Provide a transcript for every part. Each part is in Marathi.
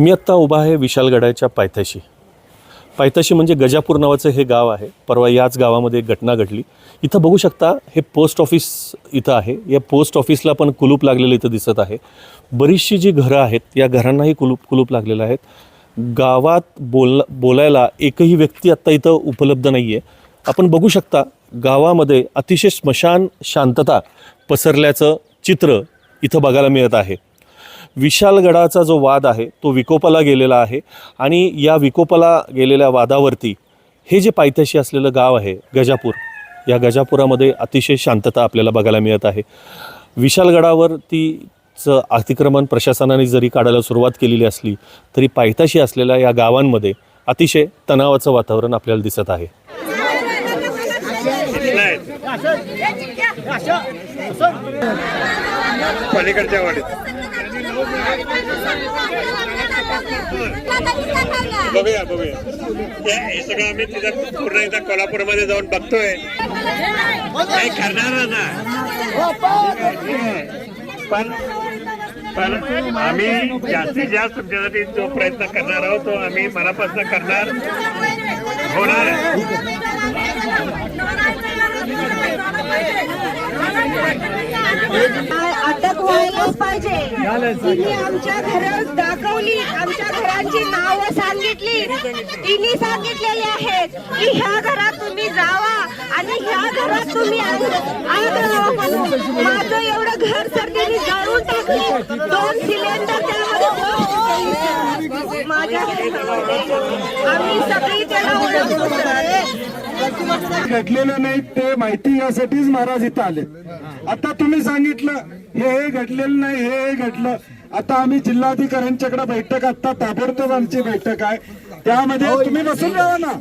मी आत्ता उभा आहे विशालगडाच्या पायथ्याशी. पायथ्याशी म्हणजे गजापूर नावाचं हे गाव आहे. परवा याच गावामध्ये एक घटना घडली. इथं बघू शकता हे पोस्ट ऑफिस इथं आहे. या पोस्ट ऑफिसला पण कुलूप लागलेलं इथं दिसत आहे. बरीचशी जी घरं आहेत या घरांनाही कुलूप कुलूप लागलेलं आहेत. गावात बोल बोलायला एकही व्यक्ती आत्ता इथं उपलब्ध नाही आहे आपण बघू शकता गावामध्ये अतिशय स्मशान शांतता पसरल्याचं चित्र इथं बघायला मिळत आहे. विशालगडाचा जो वाद आहे तो विकोपाला गेलेला आहे आणि या विकोपाला गेलेल्या वादावरती हे जे पायथ्याशी असलेलं गाव आहे गजापूर या गजापुरामध्ये अतिशय शांतता आपल्याला बघायला मिळत आहे. विशालगडावरतीचं अतिक्रमण प्रशासनाने जरी काढायला सुरुवात केलेली असली तरी पायथ्याशी असलेल्या या गावांमध्ये अतिशय तणावाचं वातावरण आपल्याला दिसत आहे. पलीकडच्या वाडीत. बघूया बघूया. हे सगळं आम्ही तिथं पूर्ण एकदा कोल्हापूरमध्ये जाऊन बघतोय. काही करणार ना पण पण आम्ही जास्तीत जास्त तुमच्यासाठी जो प्रयत्न करणार आहोत तो आम्ही मनापासून करणार होणार आहे. अटक व्हायलाच पाहिजे. तिने आमच्या घरात दाखवली आमच्या घरांची नावं सांगितली. तिने सांगितलेली आहेत की ह्या घरात तुम्ही जावा आणि ह्या घरात तुम्ही आग आग लावा म्हणून माझं एवढं घर सर तिने जळून टाकले. दोन सिलेंडर त्यामध्ये माझ्या आम्ही सगळी त्याला ओळखतो घडलेलं नाही ते माहिती यासाठीच महाराज इथं आले. आता तुम्ही सांगितलं हे हे घडलेलं नाही हे हे घडलं. आता आम्ही जिल्हाधिकाऱ्यांच्याकडे बैठक आता ताबडतोब आमची बैठक आहे. त्यामध्ये तुम्ही बसून राहा ना.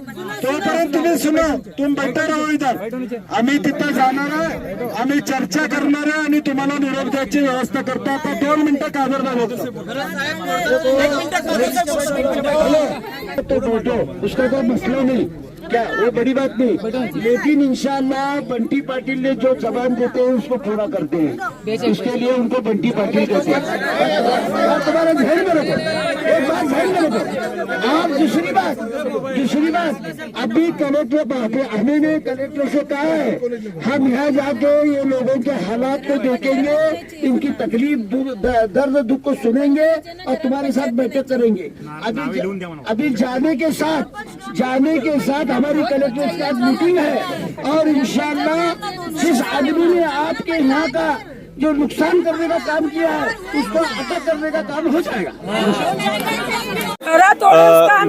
तोपर्यंत तुम्ही सुना. तुम्ही बैठक राहू इथं आम्ही तिथं जाणार आहे. आम्ही चर्चा करणार आहे आणि तुम्हाला निरोप द्यायची व्यवस्था करतो. आता दोन मिनिटं काबरदार होतो. तो कोई मसला नहीं. क्या? वो बड़ी बात नहीं। लेकिन इंशाल्लाह बंटी पाटिल ने जो जबान देते हैं उसको पूरा करते हैं। उसके लिए उनको बंटी पाटिल कहते हैं। तुम्हारा ध्यान में रखो एक बात ध्यान में रखो आप दूसरी बात दूसरी बात। अभी कलेक्टर पे हमें ने कलेक्टर से कहा है हम यहाँ जाके ये लोगों के हालात को देखेंगे इनकी तकलीफ़ दर्द दुख को सुनेंगे और तुम्हारे साथ बैठक करेंगे। अभी अभी जाने के साथ जाने के साथ हमारी कलेक्टर के मीटिंग है। और इंशाल्लाह जिस आदमी ने आपके यहाँ का जो नुकसान करने का काम किया है उसको अटक करने का काम हो जाएगा।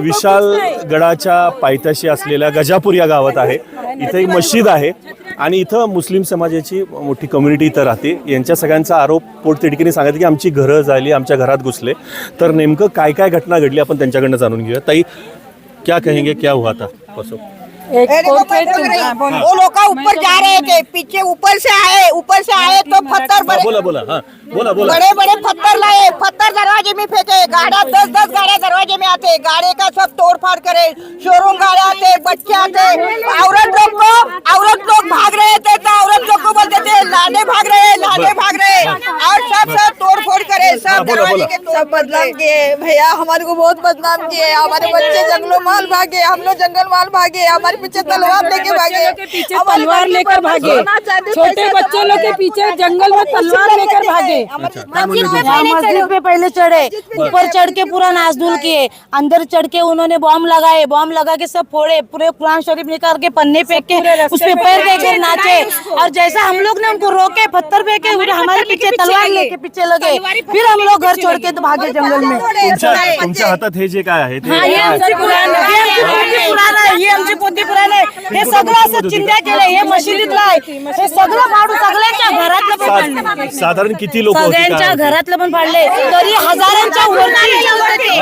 विशाल गडाच्या पायथ्याशी असलेल्या गजापूर या गावात आहे. इथे एक मस्जिद आहे. आणि इथं मुस्लिम समाजाची मोठी कम्युनिटी इथं राहते. यांच्या सगळ्यांचा आरोप पोटतिडकीने सांगितलं की आमची घरं झाली आमच्या घरात घुसले. तर नेमकं काय काय घटना घडली आपण त्यांच्याकडनं जाणून घेऊया. ताई क्या कहेंगे क्या हुआ था? परसों ए, देखो, वो लोग ऊपर जा रहे थे पीछे ऊपर से आए ऊपर से आए तो पत्थर हाँ, बड़े बोला बोला हाँ बोला बोला। बड़े बड़े पत्थर लाए पत्थर दरवाजे में फेंके गाड़ा दस दस गाड़ियाँ दरवाजे में आते गाड़े का सब तोड़ फाड़ करे शोरूम गाड़े आते बच्चे आते औरत लोग को औरत लोग भाग रहे थे तो औरत लोग को बोलते थे लाने भाग रहे लाने भाग रहे और सब सब तोड़ फोड़ करे हाँ, सब दरवाजे के सब बदनाम किए भैया हमारे को बहुत बदनाम किए हमारे बच्चे जंगलों माल भागे हम लोग जंगल माल भागे हमारे पीछे तलवार लेके भागे। पीछे तलवार लेकर भागे। छोटे बच्चे लोग के पीछे जंगल में तलवार लेकर भागे। मस्जिद पे पहले मस्जिद पे पहले चढ़े ऊपर चढ़ के पूरा नाजदुल किए। अंदर चढ़ के उन्होंने बॉम्ब लगाए बॉम्ब लगा के सब फोड़े पूरे कुरान शरीफ निकाल के पन्ने फेंक के उस पे पैर देकर नाचे। और जैसा हम लोग ने उनको रोके पत्थर फेंके हमारे पीछे तलवार लेके पीछे लगे। फिर हम लोग घर छोड़ के तो भागे जंगल में। तुमच्या हातात हे जे काय आहे ते हे आमची पुराण आहे. हे आमची पोती पुराण आहे. हे सगळं असं चिंध्या केलंय हे मशिदीतलं आहे. हे सगळं फाडू सगळ्यांच्या घरातलं पण सा- फाडलं. साधारण किती लोक होती सगळ्यांच्या घरातलं पण फाडले तरी हजारांच्या वरती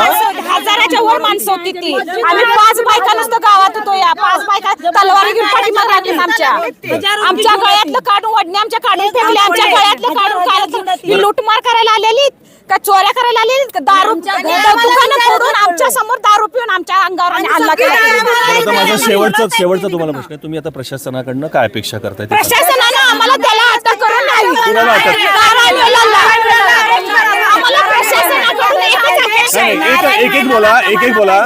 हजाराच्या वर माणसं होती ती. आम्ही पाच बायका नुसतं गावात होतो या. पाच बायका तलवारी घेऊन पाठीमागे लागली आमच्या. आमच्या गळ्यातलं काढून वडणे आमच्या काढून फेकले आमच्या गळ्यातलं काढून काढत ही लुटमार करायला आलेली. का चोऱ्या करायला आलेली का दारू दुकानं सोडून आमच्यासमोर दारू पिऊन आमच्या अंगावर आणि हल्ला केला? बरं, आता माझा शेवटचा शेवटचा तुम्हाला प्रश्न आहे. तुम्ही आता प्रशासनाकडनं काय अपेक्षा करताय? ते सांगा. प्रशासनानं आम्हाला त्याला अटक करून नाही कुणाला अटक? आम्हाला प्रशासनाकडून एकच अपेक्षा नाही, आहे. नाही, एक एक एक बोला एक एक बोला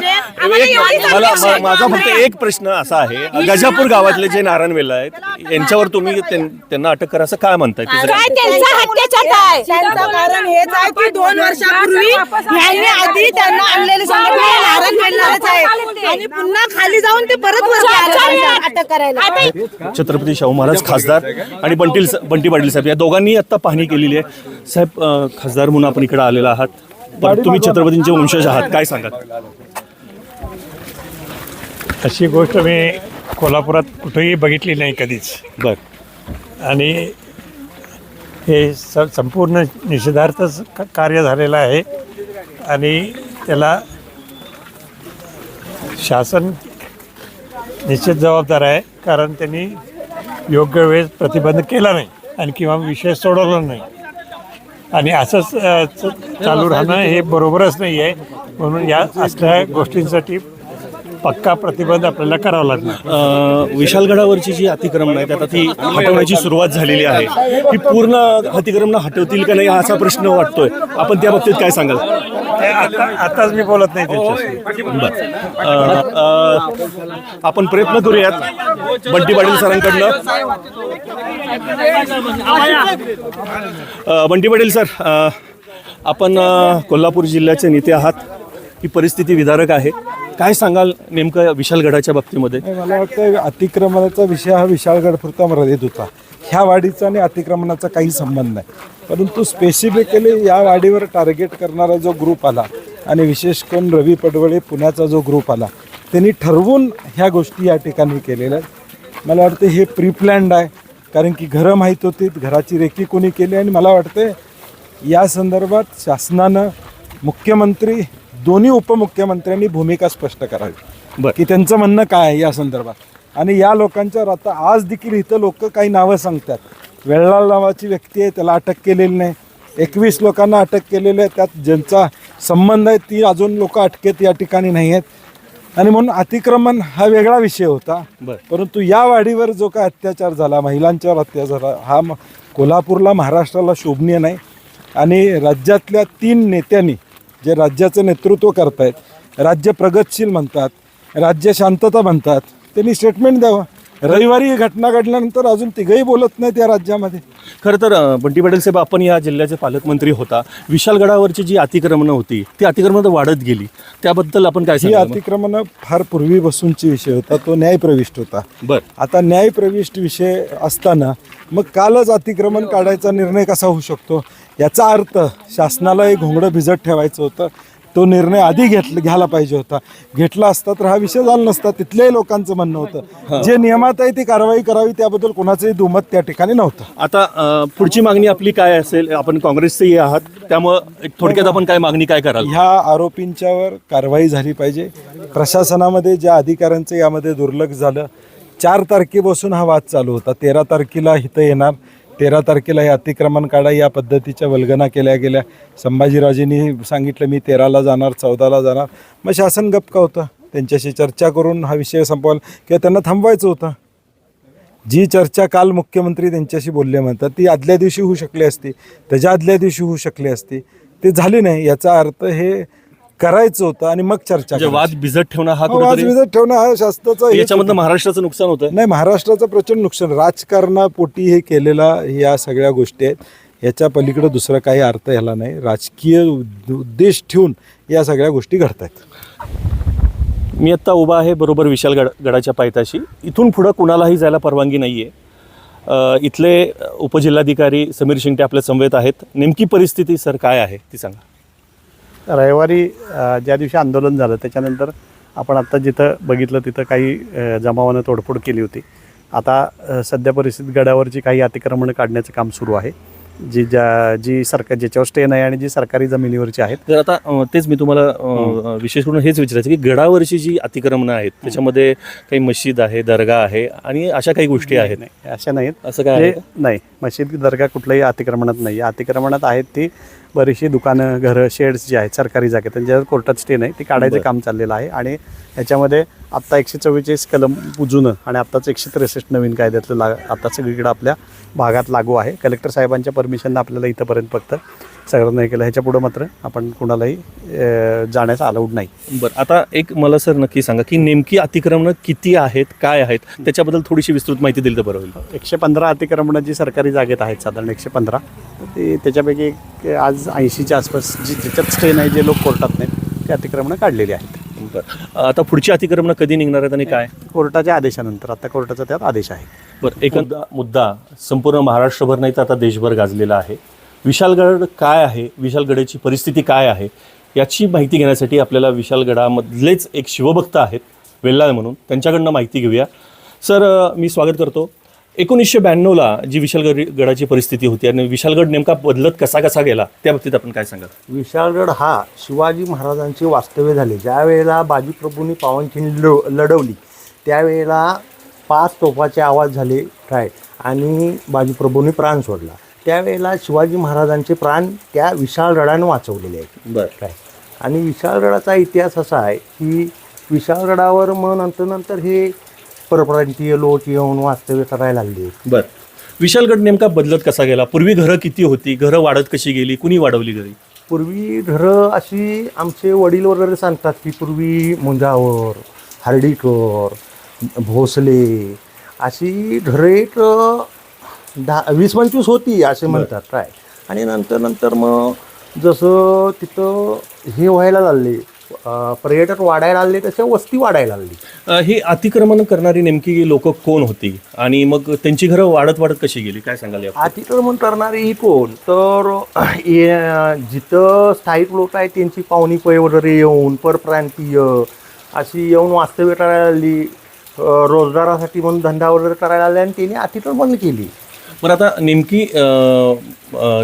मला माझा फक्त एक प्रश्न असा आहे गजापूर गावातले जे नारायणवेल आहेत यांच्यावर तुम्ही त्यां- त्यांना अटक करा असं काय म्हणताय काय त्यांचा त्यांचं कारण हेच आहे की दोन वर्षापूर्वी ह्यांनी आधी त्यांना आणलेले संघटना नारायण आहे आणि पुन्हा खाली जाऊन ते परत वर आले अटक करायला छत्रपती शाहू महाराज खासदार आणि बंटील बंटी पाटील साहेब या दोघांनी आता पाहणी केलेली आहे. साहेब अं, खासदार म्हणून आपण इकडे आलेला आहात. पण तुम्ही छत्रपतींचे वंशज आहात. काय सांगाल? अशी गोष्ट मी कोल्हापुरात कुठेही बघितली नाही कधीच. बर. आणि हे स संपूर्ण निषेधार्थच क- कार्य झालेलं आहे. आणि त्याला शासन निश्चित जबाबदार आहे कारण त्यांनी योग्य वेळेस प्रतिबंध केला नाही आणि किंवा विषय सोडवला नाही. आणि असंच चालू राहणं हे बरोबरच नाही आहे म्हणून या असल्या गोष्टींसाठी पक्का प्रतिबंध आपल्याला करावा लागणार. विशालगडावरची जी अतिक्रमण आहेत आता ती हटवण्याची सुरुवात झालेली आहे. ही पूर्ण अतिक्रमण हटवतील का नाही असा प्रश्न वाटतोय. आपण त्या बाबतीत काय सांगाल? आताच मी बोलत नाही त्यांच्याशी. आपण प्रयत्न करूयात बंटी पाटील सरांकडनं. बंटी पाटील सर आपण कोल्हापूर जिल्ह्याचे नेते आहात. ही परिस्थिती विदारक आहे. काय सांगाल नेमकं विशालगडाच्या बाबतीमध्ये? नाही, मला वाटतं अतिक्रमणाचा विषय हा विशाळगडपुरता मर्यादित होता. ह्या वाडीचा आणि अतिक्रमणाचा काही संबंध नाही. परंतु स्पेसिफिकली या वाडीवर टार्गेट करणारा जो ग्रुप आला आणि विशेष करून रवी पडवळे पुण्याचा जो ग्रुप आला त्यांनी ठरवून ह्या गोष्टी या ठिकाणी केलेल्या आहेत. मला वाटतं हे प्रीप्लॅन्ड आहे. कारण की घरं माहीत होती घराची रेखी कोणी केली आणि मला वाटतं या संदर्भात शासनानं मुख्यमंत्री दोन्ही उपमुख्यमंत्र्यांनी भूमिका स्पष्ट करावी. बरं. की त्यांचं म्हणणं काय आहे या संदर्भात? आणि या लोकांच्यावर आता आज देखील इथं लोक काही नावं सांगतात. वेळाळ नावाची व्यक्ती आहे त्याला अटक केलेली नाही. एकवीस लोकांना अटक केलेली आहे त्यात ज्यांचा संबंध आहे ती अजून लोक अटकेत या ठिकाणी नाही आहेत. आणि म्हणून अतिक्रमण हा वेगळा विषय होता. बरं. परंतु या वाढीवर जो काय अत्याचार झाला महिलांच्यावर अत्याचार झाला हा म- कोल्हापूरला महाराष्ट्राला शोभनीय नाही. आणि राज्यातल्या तीन नेत्यांनी जे राज्याचं नेतृत्व करतायत राज्य प्रगतशील म्हणतात राज्य शांतता म्हणतात त्यांनी स्टेटमेंट द्यावं. रविवारी ही घटना घडल्यानंतर अजून तिघही बोलत नाहीत या राज्यामध्ये. खरं तर बंटी पाटील साहेब आपण या जिल्ह्याचे पालकमंत्री होता. विशालगडावरची जी अतिक्रमणं होती ती अतिक्रमणं वाढत गेली. त्याबद्दल आपण काय ही सांगाल मग? अतिक्रमणं फार पूर्वीपासूनची विषय होता तो न्यायप्रविष्ट होता. बर. आता न्यायप्रविष्ट विषय असताना मग कालच अतिक्रमण काढायचा निर्णय कसा होऊ शकतो? याचा अर्थ शासनाला एक घोंगडं भिजत ठेवायचं होतं. तो निर्णय आधी घेतला घ्यायला पाहिजे होता. घेतला असता तर हा विषय झाला नसता. तिथल्याही लोकांचं म्हणणं होतं. जे नियमात आहे ती कारवाई करावी त्याबद्दल कोणाचंही दुमत त्या ठिकाणी नव्हतं. आता अं, पुढची मागणी आपली काय असेल? आपण काँग्रेसचेही आहात. त्यामुळं एक थोडक्यात आपण काय मागणी काय कराल? ह्या आरोपींच्यावर कारवाई झाली पाहिजे. प्रशासनामध्ये ज्या अधिकाऱ्यांचं यामध्ये दुर्लक्ष झालं चार तारखेपासून हा वाद चालू होता. तेरा तारखेला इथं येणार. तेरा तारखेला हे अतिक्रमण काढा या पद्धतीच्या वल्गना केल्या गेल्या. संभाजीराजेंनी सांगितलं मी तेराला जाणार चौदाला जाणार. मग शासन गप्प का होतं? त्यांच्याशी चर्चा करून हा विषय संपवाल किंवा त्यांना थांबवायचं होतं? जी चर्चा काल मुख्यमंत्री त्यांच्याशी बोलले म्हणतात ती आदल्या दिवशी होऊ शकली असती. त्याच्या आदल्या दिवशी होऊ शकली असती ते झाली नाही. याचा अर्थ हे करायचं होतं आणि मग चर्चा म्हणजे करायची. वाद भिजत ठेवणं हा वाद कुठेतरी विजत ठेवणं हा शास्त्राचा याच्यामधनं होता. महाराष्ट्राचं नुकसान होतं? नाही महाराष्ट्राचं प्रचंड नुकसान. राजकारणापोटी हे केलेला या सगळ्या गोष्टी आहेत. याच्या पलीकडे दुसरा काही अर्थ ह्याला नाही. राजकीय उद्द- उद्देश ठेवून या सगळ्या गोष्टी घडत आहेत मी आत्ता उभा आहे बरोबर विशालगड गडाच्या पायथ्याशी. इथून पुढं कुणालाही जायला परवानगी नाही आहे इथले उपजिल्हाधिकारी समीर शिंगटे आपल्या समवेत आहेत. नेमकी परिस्थिती सर काय आहे? ती सांगा. रविवारी ज्या दिवशी आंदोलन झालं त्याच्यानंतर आपण आत्ता जिथं बघितलं तिथं काही जमावानं तोडफोड केली होती. आता सध्या परिस्थितीत गडावरची काही अतिक्रमणं काढण्याचं काम सुरू आहे. जी ज्या जी सरकार ज्याच्यावर स्टे नाही आणि जी सरकारी जमिनीवरची आहेत. तर आता तेच मी तुम्हाला विशेष करून हेच विचारायचं की गडावरची जी अतिक्रमणं आहेत त्याच्यामध्ये काही मशीद आहे दर्गा आहे आणि अशा काही गोष्टी आहेत. नाही अशा नाहीत. असं काय आहे नाही मशीद दर्गा कुठल्याही अतिक्रमणात नाही. आहे अतिक्रमणात आहेत ती बरीचशी दुकानं घरं शेड्स जे आहेत सरकारी जागेत त्यांच्यावर कोर्टात स्टे नाही ते काढायचं काम चाललेलं आहे आणि ह्याच्यामध्ये आत्ता एकशे चव्वेचाळीस कलम जुनं आणि आत्ताच एकशे त्रेसष्ट नवीन कायद्यातलं ला आता सगळीकडे आपल्या भागात लागू आहे. कलेक्टर साहेबांच्या परमिशननं आपल्याला इथंपर्यंत फक्त सगळं नाही केलं. ह्याच्या पुढं मात्र आपण कुणालाही अं, जाण्याचं अलाउड नाही. बरं आता एक मला सर नक्की सांगा की नेमकी अतिक्रमणं किती आहेत काय आहेत? त्याच्याबद्दल थोडीशी विस्तृत माहिती दिली तर बरं होईल. एकशे पंधरा अतिक्रमणं जी सरकारी जागेत आहेत साधारण एकशे पंधरा ते त्याच्यापैकी एक आज ऐंशीच्या आसपास जी ज्याच्यात स्टे नाही जे लोक कोर्टात नाहीत ते अतिक्रमणं काढलेली आहेत. बरं आता पुढची अतिक्रमणं कधी निघणार आहेत आणि काय? कोर्टाच्या आदेशानंतर आता कोर्टाचा त्यात आदेश आहे. बरं एक मुद्दा संपूर्ण महाराष्ट्रभर नाही तर आता देशभर गाजलेला आहे. विशालगड काय आहे? विशालगडाची परिस्थिती काय आहे? याची माहिती घेण्यासाठी आपल्याला विशालगडामधलेच एक शिवभक्त आहेत वेल्लाळ म्हणून. त्यांच्याकडनं माहिती घेऊया. सर मी स्वागत करतो. एकोणीसशे ब्याण्णवला जी विशालगड गडाची परिस्थिती होती आणि विशालगड नेमका बदलत कसा कसा गेला त्या बाबतीत आपण काय सांगाल? विशालगड हा शिवाजी महाराजांचे वास्तव्य झाले. ज्यावेळेला बाजीप्रभूंनी पावनखिंड लढ लढवली त्यावेळेला पाच तोफाचे आवाज झाले काय आणि बाजीप्रभूंनी प्राण सोडला. त्यावेळेला शिवाजी महाराजांचे प्राण त्या विशाळगडाने वाचवलेले आहेत. बरं. काय? आणि विशाळगडाचा इतिहास असा आहे की विशाळगडावर मग नंतर नंतर हे परप्रांतीय लोक येऊन वास्तव्य करायला लागले. बरं. विशालगड नेमका बदलत कसा गेला? पूर्वी घरं किती होती? घरं वाढत कशी गेली? कुणी वाढवली घरी? पूर्वी घरं अशी आमचे वडील वगैरे सांगतात की पूर्वी मुंजावर हर्डीकर भोसले अशी घरं एक दहा वीस पंचवीस होती असे म्हणतात काय आणि नंतर नंतर मग जसं तिथं हे व्हायला लागले पर्यटक वाढायला लागले तशा वस्ती वाढायला लागली. ही अतिक्रमण करणारी नेमकी लोक कोण होती? आणि मग त्यांची घरं वाढत वाढत कशी गेली? काय सांगाल अतिक्रमण करणारी ही कोण? तर जिथं स्थायिक लोक आहेत त्यांची पाहुणी पै वगैरे येऊन परप्रांतीय अशी येऊन वास्तव्य करायला लागली. रोजगारासाठी म्हणून धंदा वगैरे करायला लागले आणि त्यांनी अतिक्रमण केली. पण आता नेमकी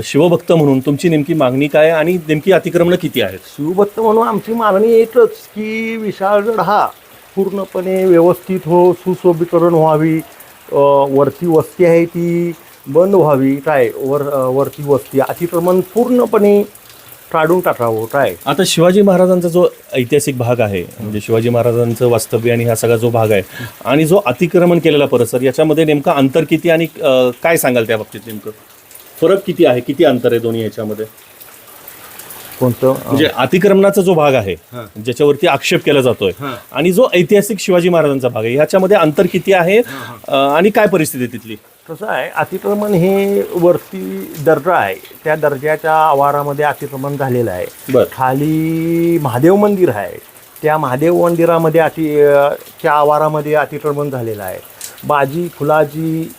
शिवभक्त म्हणून तुमची नेमकी मागणी काय आहे आणि नेमकी अतिक्रमणं किती आहेत? शिवभक्त म्हणून आमची मागणी एकच की विशाळगड हा पूर्णपणे व्यवस्थित हो सुशोभीकरण व्हावी. वरची वस्ती आहे ती बंद व्हावी. काय? वर वरची वस्ती. अतिक्रमण पूर्णपणे काढून टाकावं काय? आता शिवाजी महाराजांचा जो ऐतिहासिक भाग आहे म्हणजे शिवाजी महाराजांचं वास्तव्य आणि हा सगळा जो भाग आहे आणि जो अतिक्रमण केलेला परिसर याच्यामध्ये नेमका अंतर किती आणि अ, काय सांगाल त्या बाबतीत नेमकं? फरक किती आहे किती अंतर आहे दोन्ही याच्यामध्ये? कोणतं? म्हणजे अतिक्रमणाचा जो भाग आहे ज्याच्यावरती आक्षेप केला जातोय आणि जो ऐतिहासिक शिवाजी महाराजांचा भाग आहे ह्याच्यामध्ये अंतर किती आहे अ, आणि काय परिस्थिती आहे तिथली? कसं आहे अतिक्रमण हे वरती दर्जा आहे. त्या दर्जाच्या आवारामध्ये अतिक्रमण झालेलं आहे. खाली महादेव मंदिर आहे. त्या महादेव मंदिरामध्ये अति च्या आवारामध्ये अतिक्रमण झालेलं आहे. बाजी फुलाजी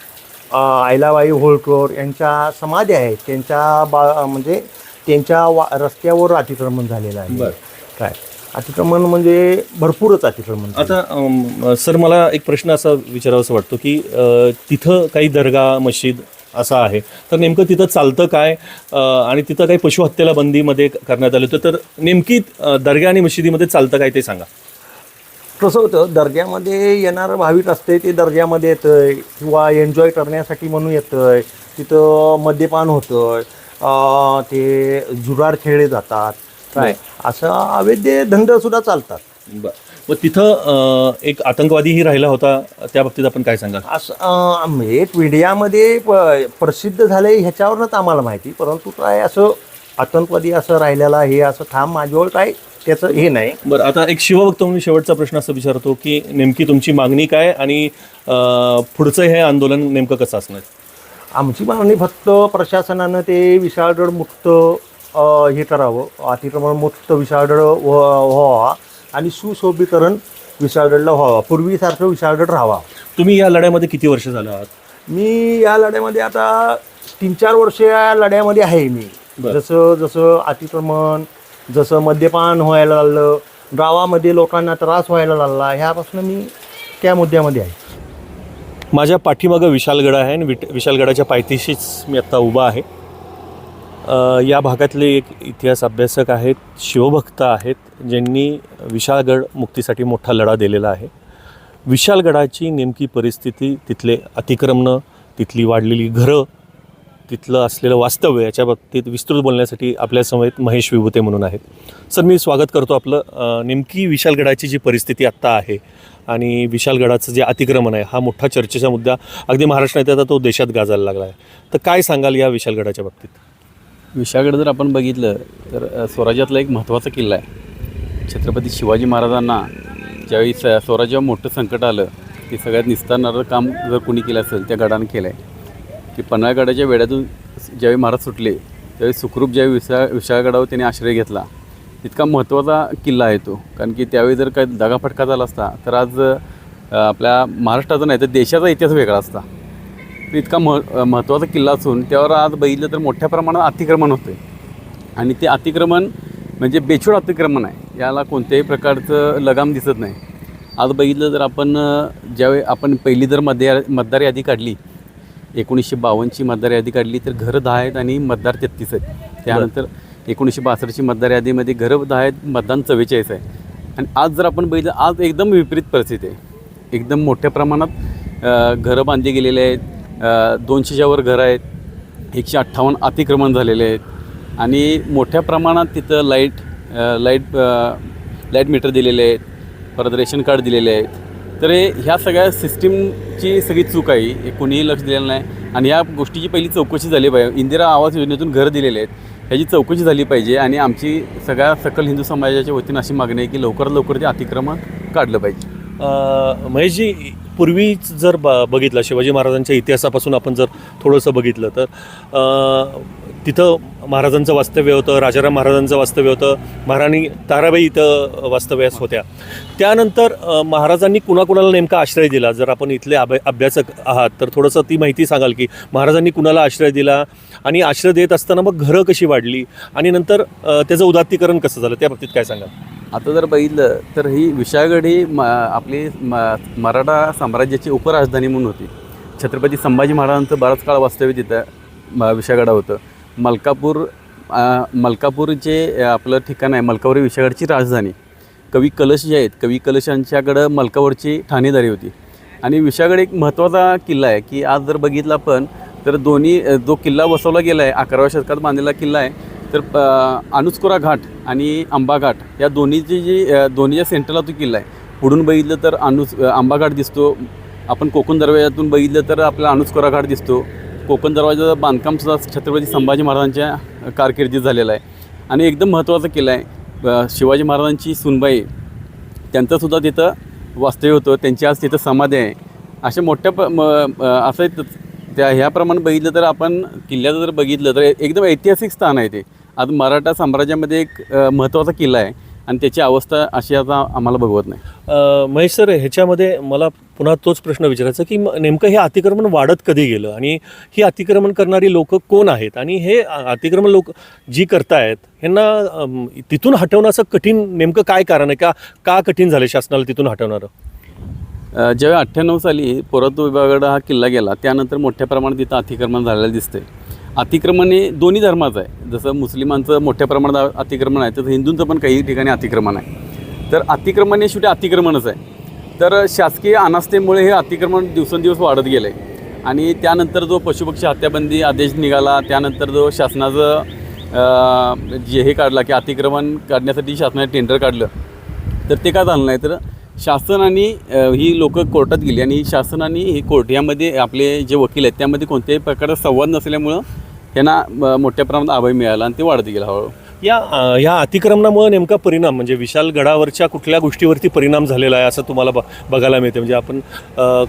आयलाबाई होळकर यांच्या समाधी आहेत. त्यांच्या बा म्हणजे त्यांच्या वा रस्त्यावर अतिक्रमण झालेलं आहे. काय? अतिक्रमण म्हणजे भरपूरच अतिक्रमण. आता अम, सर मला एक प्रश्न असा विचारावासा वाटतो की अ, तिथं काही दर्गा मशीद असा आहे तर नेमकं तिथं चालतं काय अ, आणि तिथं काही पशुहत्येला बंदीमध्ये करण्यात आलं होतं तर नेमकी अ, दर्गा आणि मशिदीमध्ये चालतं काय ते सांगा कसं होतं दर्ग्यामध्ये येणारं भाविक असते ते दर्ग्यामध्ये येतंय किंवा एन्जॉय करण्यासाठी म्हणून येतंय तिथं मद्यपान होतंय अं, ते जुगार खेळले जातात काय असं अवैध धंदे सुद्धा चालतात. बरं. मग तिथं अ, एक आतंकवादीही राहिला होता. त्या बाबतीत आपण काय सांगाल? असं अं, एक मीडियामध्ये प- प्रसिद्ध झाले ह्याच्यावरच आम्हाला माहिती. परंतु काय असं आतंकवादी असं राहिलेला हे असं ठाम माझ्यावर काय त्याचं हे नाही. बरं आता एक शिवभक्त म्हणून शेवटचा प्रश्न असं विचारतो की नेमकी तुमची मागणी काय आणि अ, पुढचं हे आंदोलन नेमकं कसं असणार? आमची मागणी फक्त प्रशासनानं ते विशाळगड मुक्त हे करावं. अतिक्रमण मुक्त विशाळगड व्ह- व्हावा आणि सुशोभीकरण विशाळगडला व्हावा. पूर्वीसारखं विशाळगड राहावा. तुम्ही या लढ्यामध्ये किती वर्ष झालं आहात? मी या लढ्यामध्ये आता तीन चार वर्ष या लढ्यामध्ये आहे मी. जसं जसं अतिक्रमण जसं मद्यपान व्हायला लागलं गावामध्ये लोकांना त्रास व्हायला लागला ह्यापासून मी त्या मुद्द्यामध्ये आहे. माझ्या पाठीमागं विशालगड आहे आणि विट विशालगडाच्या पायथीशीच मी आत्ता उभा आहे. या भागातले एक इतिहास अभ्यासक आहेत शिवभक्त आहेत ज्यांनी विशाळगड मुक्तीसाठी मोठा लढा दिलेला आहे. विशालगडाची नेमकी परिस्थिती तिथले अतिक्रमणं तिथली वाढलेली घरं तिथलं असलेलं वास्तव्य याच्या बाबतीत विस्तृत बोलण्यासाठी आपल्यासमवेत महेश विभूते म्हणून आहेत. सर मी स्वागत करतो आपलं. नेमकी विशालगडाची जी परिस्थिती आत्ता आहे आणि विशालगडाचं जे अतिक्रमण आहे हा मोठा चर्चेचा मुद्दा अगदी महाराष्ट्रात आता तो देशात गाजायला लागला आहे. तर काय सांगाल या विशालगडाच्या बाबतीत? विशाळगड जर आपण बघितलं तर स्वराज्यातला एक महत्त्वाचा किल्ला आहे. छत्रपती शिवाजी महाराजांना ज्यावेळी स स्वराज्यावर मोठं संकट आलं ते सगळ्यात निस्तारणारं काम जर कोणी केलं असेल त्या गडानं केलं आहे की पन्हाळगडाच्या वेड्यातून ज्यावेळी महाराज सुटले त्यावेळी सुखरूप ज्यावेळी विशा विशाळगडावर त्याने आश्रय घेतला इतका महत्त्वाचा किल्ला आहे तो. कारण की त्यावेळी जर काही दगाफटका झाला असता तर आज आपल्या महाराष्ट्राचा नाही तर देशाचा इतिहास वेगळा असता. इतका मह महत्त्वाचा किल्ला असून त्यावर आज बघितलं तर मोठ्या प्रमाणात अतिक्रमण होते आणि ते अतिक्रमण म्हणजे बेछूड अतिक्रमण आहे. याला कोणत्याही प्रकारचं लगाम दिसत नाही. आज बघितलं तर आपण ज्यावेळी आपण पहिली जर मतदार मतदार यादी काढली एकोणीसशे बावन्नची मतदार यादी काढली तर घरं दहा आहेत आणि मतदार तेहतीस आहेत. त्यानंतर एकोणीसशे बासष्टची मतदार यादीमध्ये घरं दहा आहेत मतदान चव्वेचाळीस आहे. आणि आज जर आपण बघितलं आज एकदम विपरीत परिस्थिती आहे. एकदम मोठ्या प्रमाणात घरं बांधली गेलेली आहेत दोनशेच्या वर घरं आहेत एकशे अठ्ठावन्न अतिक्रमण झालेले आहेत. आणि मोठ्या प्रमाणात तिथं लाइट लाइट लाइट मीटर दिलेले आहेत परत रेशन कार्ड दिलेले आहेत. तर ह्या सगळ्या सिस्टीमची सगळी चूक आहे हे. कोणीही लक्ष दिलेलं नाही. आणि या गोष्टीची पहिली चौकशी झाली पाहिजे. इंदिरा आवास योजनेतून घरं दिलेले आहेत. ह्याची चौकशी झाली पाहिजे आणि आमची सगळ्या सकल हिंदू समाजाच्या वतीनं अशी मागणी आहे की लवकरात लवकर ते अतिक्रमण काढलं पाहिजे. महेशजी पूर्वीच जर ब बघितलं शिवाजी महाराजांच्या इतिहासापासून आपण जर थोडंसं बघितलं तर तिथं महाराजांचं वास्तव्य होतं राजाराम महाराजांचं वास्तव्य होतं महाराणी ताराबाई इथं वास्तव्यास होत्या. त्यानंतर महाराजांनी कुणाकुणाला नेमका आश्रय दिला? जर आपण इथले अभ्या अभ्यासक आहात तर थोडंसं ती माहिती सांगाल की महाराजांनी कुणाला आश्रय दिला? आणि आश्रय देत असताना मग घरं कशी वाढली? आणि नंतर त्याचं उदात्तीकरण कसं झालं? त्या बाबतीत काय सांगाल? आता जर बघितलं तर ही विशाळगड ही म आपली म मराठा साम्राज्याची उपराजधानी म्हणून होती. छत्रपती संभाजी महाराजांचं बराच काळ वास्तव्य तिथं विशाळगडा होतं. मलकापूर मलकापूरचे आपलं ठिकाण आहे मलकापूर ही राजधानी. कवी कलश जे आहेत कवी कलशांच्याकडं मलकापूरची ठाणेदारी होती. आणि विशाळगड एक महत्त्वाचा किल्ला आहे की आज जर बघितला आपण तर दोन्ही जो किल्ला बसवला गेला आहे अकराव्या शतकात बांधलेला किल्ला आहे तर अनुस्कुरा घाट आणि आंबा घाट या दोन्हीची जी दोन्हीच्या सेंटरला तो किल्ला आहे पुढून बघितलं तर अनुस आंबाघाट आंबा घाट दिसतो. आपण कोकण दरवाजातून बघितलं तर आपला अनुस्कुरा घाट दिसतो. कोकण दरवाजाचं बांधकामसुद्धा छत्रपती संभाजी महाराजांच्या कारकिर्दीत झालेलं आहे. आणि एकदम महत्त्वाचा किल्ला आहे. शिवाजी महाराजांची सुनबाई त्यांचंसुद्धा तिथं वास्तव्य होतं. त्यांची आज तिथं समाधी आहे. अशा मोठ्या प म असं आहे त- त्या ह्याप्रमाणे बघितलं तर आपण किल्ल्याचं जर बघितलं तर एकदम ऐतिहासिक स्थान आहे ते. आज मराठा साम्राज्यामध्ये एक महत्त्वाचा किल्ला आहे. आणि त्याची अवस्था अशी आता आम्हाला बघवत नाही. महेश सर ह्याच्यामध्ये मला पुन्हा तोच प्रश्न विचारायचा की नेमकं हे अतिक्रमण वाढत कधी गेलं? आणि ही अतिक्रमण करणारी लोक कोण आहेत? आणि हे अतिक्रमण लोक जी करतायत ह्यांना तिथून हटवणं असं कठीण नेमकं काय कारण आहे? का का कठीण झालं शासनाला तिथून हटवणारं? ज्यावेळी अठ्ठ्याण्णव साली पुरातत्व विभागाकडे हा किल्ला गेला त्यानंतर मोठ्या प्रमाणात तिथं अतिक्रमण झालेलं दिसतंय. अतिक्रमण हे दोन्ही धर्माचं आहे. जसं मुस्लिमांचं मोठ्या प्रमाणात अतिक्रमण आहे तसं हिंदूंचं पण काही ठिकाणी अतिक्रमण आहे. तर अतिक्रमण हे शेवटी अतिक्रमणच आहे. तर शासकीय अनास्थेमुळे हे अतिक्रमण दिवसेंदिवस वाढत गेलं आहे आणि त्यानंतर जो पशुपक्षी हत्याबंदी आदेश निघाला त्यानंतर जो शासनाचं जे हे काढला की अतिक्रमण काढण्यासाठी शासनाने टेंडर काढलं तर ते का झालं नाही? तर शासनाने ही लोक कोर्टात गेली आणि शासनाने ही कोर्ट यामध्ये आपले जे वकील आहेत त्यामध्ये कोणत्याही प्रकारचा संवाद नसल्यामुळं त्यांना मोठ्या प्रमाणात अभय मिळाला आणि ते वाढत गेलं हळूहळू. या अ, या अतिक्रमणामुळे नेमका परिणाम म्हणजे विशाल गडावरच्या कुठल्या गोष्टीवरती परिणाम झालेला आहे असं तुम्हाला बघायला मिळते म्हणजे आपण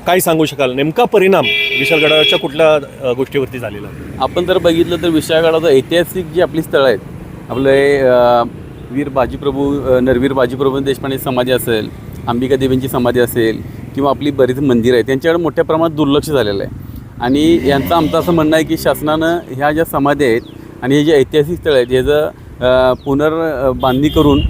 काय सांगू शकाल? नेमका परिणाम विशाल गडावरच्या कुठल्या गोष्टीवरती झालेला आहे? आपण जर बघितलं तर विशाळगडाचं ऐतिहासिक जी आपली स्थळं आहेत आपले वीर बाजीप्रभू नरवीर बाजीप्रभू देशपांडे समाधी असेल अंबिका देवींची समाधी असेल किंवा आपली बरीच मंदिरं आहेत त्यांच्याकडे मोठ्या प्रमाणात दुर्लक्ष झालेलं आहे. आणि यांचं आमचं असं म्हणणं आहे की शासनानं ह्या ज्या समाधी आहेत आणि हे जे ऐतिहासिक स्थळ आहेत ह्याचं पुनर्बांधणी पुनर् करून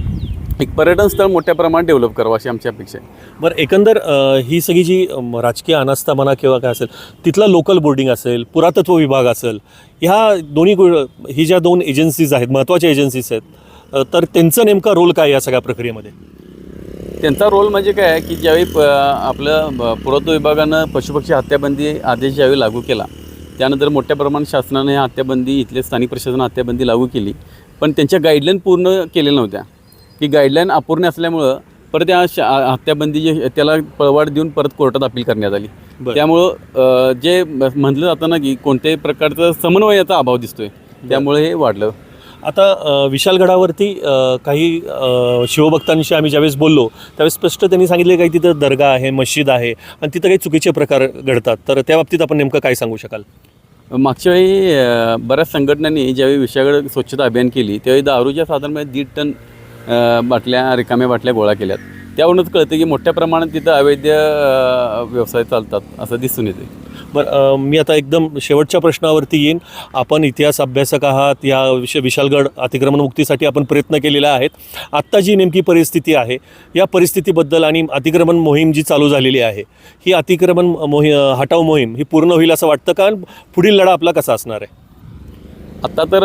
एक पर्यटन स्थळ मोठ्या प्रमाणात डेव्हलप करावं अशी आमची अपेक्षा आहे. बरं एकंदर अ, ही सगळी जी अम, राजकीय अनास्था म्हणा किंवा काय असेल तिथला लोकल बोर्डिंग असेल पुरातत्व विभाग असेल ह्या दोन्ही गो ही ज्या दोन एजन्सीज आहेत महत्त्वाच्या एजन्सीज आहेत अ, तर त्यांचं नेमका रोल काय या सगळ्या प्रक्रियेमध्ये? त्यांचा रोल म्हणजे काय आहे की ज्यावेळी प आपलं पुरातत्व विभागानं पशुपक्षी हत्याबंदी आदेश ज्यावेळी लागू केला त्यानंतर मोठ्या प्रमाणात शासनाने ह्या हत्याबंदी इथले स्थानिक प्रशासनाने हत्याबंदी लागू केली पण त्यांच्या गाईडलाईन पूर्ण केलेल्या नव्हत्या. की गाईडलाईन अपूर्ण असल्यामुळं परत त्या शा हत्याबंदी जे त्याला पळवाट देऊन परत कोर्टात अपील करण्यात आली. त्यामुळं जे म्हटलं जातं ना की कोणत्याही प्रकारचं समन्वयाचा अभाव दिसतोय त्यामुळे हे वाढलं. आता विशालगडावरती काही शिवभक्तांशी आम्ही ज्यावेळेस बोललो त्यावेळेस स्पष्ट त्यांनी सांगितले काही तिथं दर्गा आहे मस्जिद आहे आणि तिथं काही चुकीचे प्रकार घडतात. तर त्या बाबतीत आपण नेमकं काय सांगू शकाल? मागच्या वेळी बऱ्याच संघटनांनी ज्यावेळी विशाळगड स्वच्छता अभियान केली त्यावेळी दारूच्या साधारणपणे दीड टन बाटल्या रिकाम्या बाटल्या गोळा केल्यात. त्यावरूनच कळतं की मोठ्या प्रमाणात तिथं अवैध व्यवसाय चालतात असं दिसून येते बरं मी आता एकदम शेवटच्या प्रश्नावरती येईन. आपण इतिहास अभ्यासक आहात या विश विशालगड अतिक्रमण मुक्तीसाठी आपण प्रयत्न केलेला आहेत. आत्ता जी नेमकी परिस्थिती आहे या परिस्थितीबद्दल आणि अतिक्रमण मोहीम जी चालू झालेली आहे ही अतिक्रमण मोहि हटाव मोहीम ही पूर्ण होईल असं वाटतं का? पुढील लढा आपला कसा असणार आहे? आत्ता तर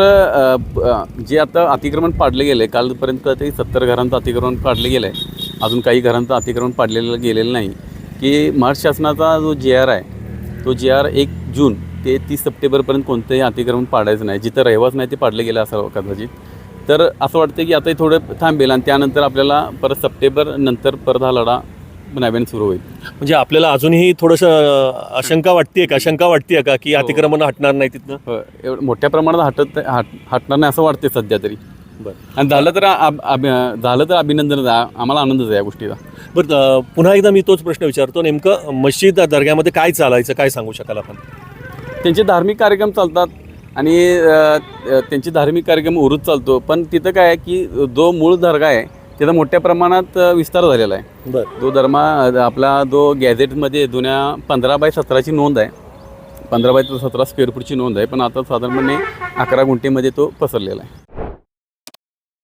जे आता अतिक्रमण पाडले गेले कालपर्यंत ते सत्तर घरांचं अतिक्रमण पाडले गेलं. आहे अजून काही घरांचं अतिक्रमण पाडलेलं गेलेलं नाही. की महाराष्ट्र शासनाचा जो जे आर आहे तो जे आर एक जून ते तीस सप्टेंबरपर्यंत कोणतंही अतिक्रमण पाडायचं नाही. जिथं रहिवास नाही ते पाडलं गेलं असावं कदाचित तर असं वाटतं की आता हे थोडं थांबेल आणि त्यानंतर आपल्याला परत सप्टेंबर नंतर परत हा लढा नव्याने सुरू होईल. म्हणजे आपल्याला अजूनही थोडंसं आशंका वाटते का? शंका वाटते का की अतिक्रमण हटणार नाही तिथनं? हो, एवढं मोठ्या प्रमाणात हटत हट हटणार नाही असं वाटते सध्या तरी. बरं. आणि झालं तर अभ- झालं तर अभिनंदन आम्हाला आनंदच आहे या गोष्टीचा. बरं अ, पुन्हा एकदा मी तोच प्रश्न विचारतो नेमकं मस्जिद दर्ग्यामध्ये काय चालायचं काय सांगू शकाल आपण? त्यांचे धार्मिक कार्यक्रम चालतात आणि अ, अ, त्यांचे धार्मिक कार्यक्रम उरूच चालतो. पण तिथं काय आहे की जो मूळ दर्गा आहे त्याचा मोठ्या प्रमाणात अ, विस्तार झालेला आहे. बरं. तो धर्मा आपला जो गॅझेटमध्ये जुन्या पंधरा बाय सतराची नोंद आहे पंधरा बाय सतरा स्क्वेअर फूटची नोंद आहे पण आता साधारणपणे अकरा गुंठेमध्ये तो पसरलेला आहे.